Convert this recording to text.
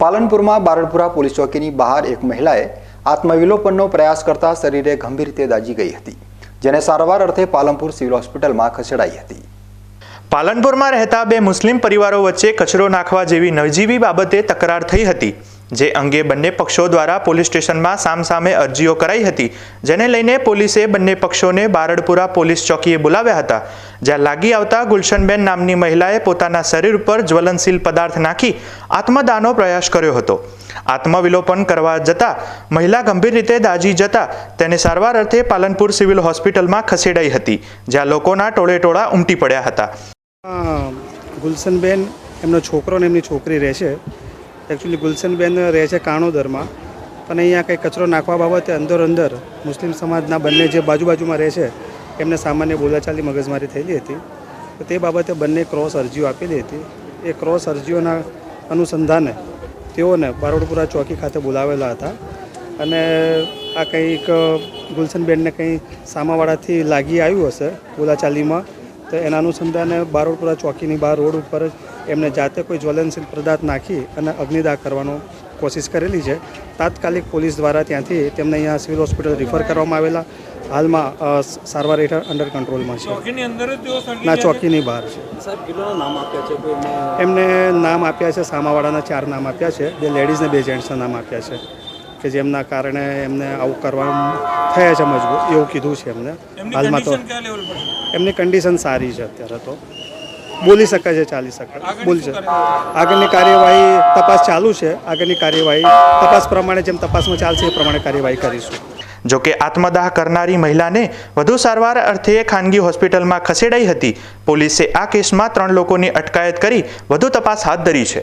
પાલનપુરમાં બારડપુરા police ચોકીની બહાર એક મહિલાએ આત્મવિલોપનનો પ્રયાસ કરતા શરીરે ગંભીર રીતે દાજી ગઈ હતી, જેને સારવાર અર્થે પાલનપુર સિવિલ હોસ્પિટલમાં ખસેડાઈ હતી. પાલનપુરમાં રહેતા બે મુસ્લિમ પરિવારો વચ્ચે કચરો નાખવા જેવી નવજીવી બાબતે તકરાર થઈ હતી. જે અંગે બંને પક્ષો દ્વારા પોલીસ સ્ટેશનમાં સામસામે અરજીઓ કરાઈ હતી, જેને લઈને પોલીસે બંને પક્ષોને બારડપુરા પોલીસ ચોકીએ બોલાવ્યા હતા, જ્યાં લાગી આવતા ગુલશનબેન નામની મહિલાએ પોતાના શરીર ઉપર જ્વલનશીલ પદાર્થ નાખી આત્મદાનનો પ્રયાસ કર્યો હતો. આત્મવિલોપન કરવા જતા મહિલા ગંભીર રીતે દાજી જતા તેને સારવાર અર્થે પાલનપુર સિવિલ હોસ્પિટલમાં ખસેડાઈ હતી, જ્યાં લોકોના ટોળે ટોળા ઉમટી પડ્યા હતા. ગુલશનબેન એમનો છોકરો ને એમની છોકરી રહે છે એકચ્યુઅલી ગુલશનબેન રહે છે કાણોદરમાં. પણ અહીંયા કંઈ કચરો નાખવા બાબતે અંદર અંદર મુસ્લિમ સમાજના બંને જે બાજુ બાજુમાં રહે છે, એમને સામાન્ય બોલાચાલી મગજમારી થયેલી હતી. તો તે બાબતે બંને ક્રોસ અરજીઓ આપેલી હતી. એ ક્રોસ અરજીઓના અનુસંધાને તેઓને બારોડપુરા ચોકી ખાતે બોલાવેલા હતા. અને આ કંઈક ગુલશનબેનને કંઈ સામાવાળાથી લાગી આવ્યું હશે બોલાચાલીમાં તો એના અનુસંધાને બારોડપુરા ચોકીની બહાર રોડ ઉપર જ એમને જાતે કોઈ જ્વલનશીલ પદાર્થ નાખી અને અગ્નિદાહ કરવાનો કોશિશ કરેલી છે. તાત્કાલિક પોલીસ દ્વારા ત્યાંથી તેમને અહીંયા સિવિલ હોસ્પિટલ રિફર કરવામાં આવેલા. હાલમાં સારવાર હેઠળ અંડર કંટ્રોલમાં છે. ચોકીની અંદર જ તેઓ સળગી ના ચોકીની બહાર છે. સાહેબ નામ આપ્યા છે? એમને નામ આપ્યા છે સામાવાળાના ચાર નામ આપ્યા છે. બે લેડીઝને બે જેન્ટ્સના નામ આપ્યા છે. કે જેમના કારણે એમને આવું કરવાનું થયા છે મજબૂર એવું કીધું છે એમને. હાલમાં તો એમની કન્ડિશન સારી છે અત્યારે તો. બોલી શકે છે ચાલી શકે બોલી છે આગળની કાર્યવાહી તપાસ ચાલુ છે. આગળની કાર્યવાહી તપાસ પ્રમાણે જેમ તપાસમાં ચાલશે એ પ્રમાણે કાર્યવાહી કરીશું. જો કે આત્મદાહ કરનારી મહિલાને વધુ સારવાર અર્થે ખાનગી હોસ્પિટલમાં ખસેડાઈ હતી. પોલીસે આ કેસમાં ત્રણ લોકોની અટકાયત કરી વધુ તપાસ હાથ ધરી છે.